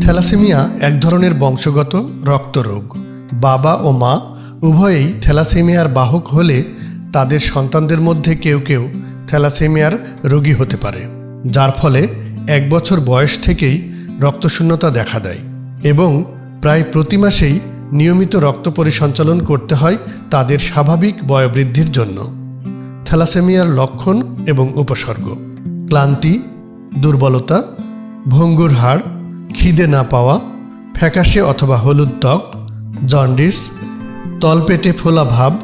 Thalassaemia এক ধরনের বংশগত রক্তরোগ। বাবা ও মা উভয়েই থ্যালাসেমিয়ার বাহক হলে তাদের সন্তানদের মধ্যে কেউ কেউ থ্যালাসেমিয়ার রোগী হতে পারে, যার ফলে এক বছর বয়স থেকেই রক্তশূন্যতা দেখা দেয় এবং প্রায় প্রতি মাসেই নিয়মিত রক্ত পরিসঞ্চালন করতে হয় তাদের স্বাভাবিক বয়োবৃদ্ধির জন্য। থ্যালাসেমিয়ার লক্ষণ এবং উপসর্গ, ক্লান্তি, দুর্বলতা ভঙ্গুর হাড়, খিদে না পাওয়া, ফ্যাকাশে অথবা হলুদ ত্বক, জন্ডিস, তলপেটে ফোলা ভাব,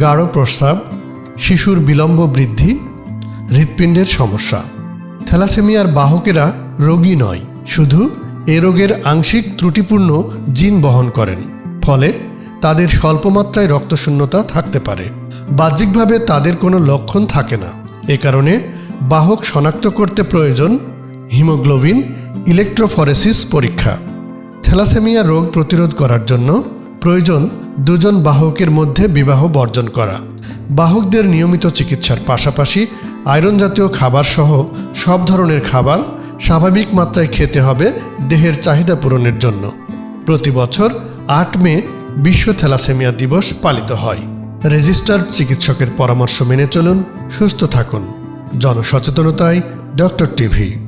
গাঢ় প্রস্রাব, শিশুর বিলম্ব বৃদ্ধি, হৃৎপিণ্ডের সমস্যা। থ্যালাসেমিয়ার বাহকেরা রোগী নয়, শুধু এ রোগের আংশিক ত্রুটিপূর্ণ জিন বহন করেন। ফলে তাদের স্বল্পমাত্রায় রক্তশূন্যতা থাকতে পারে। বাহ্যিকভাবে তাদের কোনো লক্ষণ থাকে না। এ কারণে বাহক শনাক্ত করতে প্রয়োজন হিমোগ্লোবিন ইলেকট্রোফরেসিস পরীক্ষা। থ্যালাসেমিয়া রোগ প্রতিরোধ করার জন্য প্রয়োজন দুজন বাহকের মধ্যে বিবাহ বর্জন করা। বাহকদের নিয়মিত চিকিৎসার পাশাপাশি আয়রন জাতীয় খাবার সহ সব ধরনের খাবার স্বাভাবিক মাত্রায় খেতে হবে দেহের চাহিদা পূরণের জন্য। প্রতি বছর আট মে বিশ্ব থ্যালাসেমিয়া দিবস পালিত হয়। রেজিস্টার্ড চিকিৎসকের পরামর্শ মেনে চলুন, সুস্থ থাকুন। জনসচেতনতায় ডক্টর টিভি।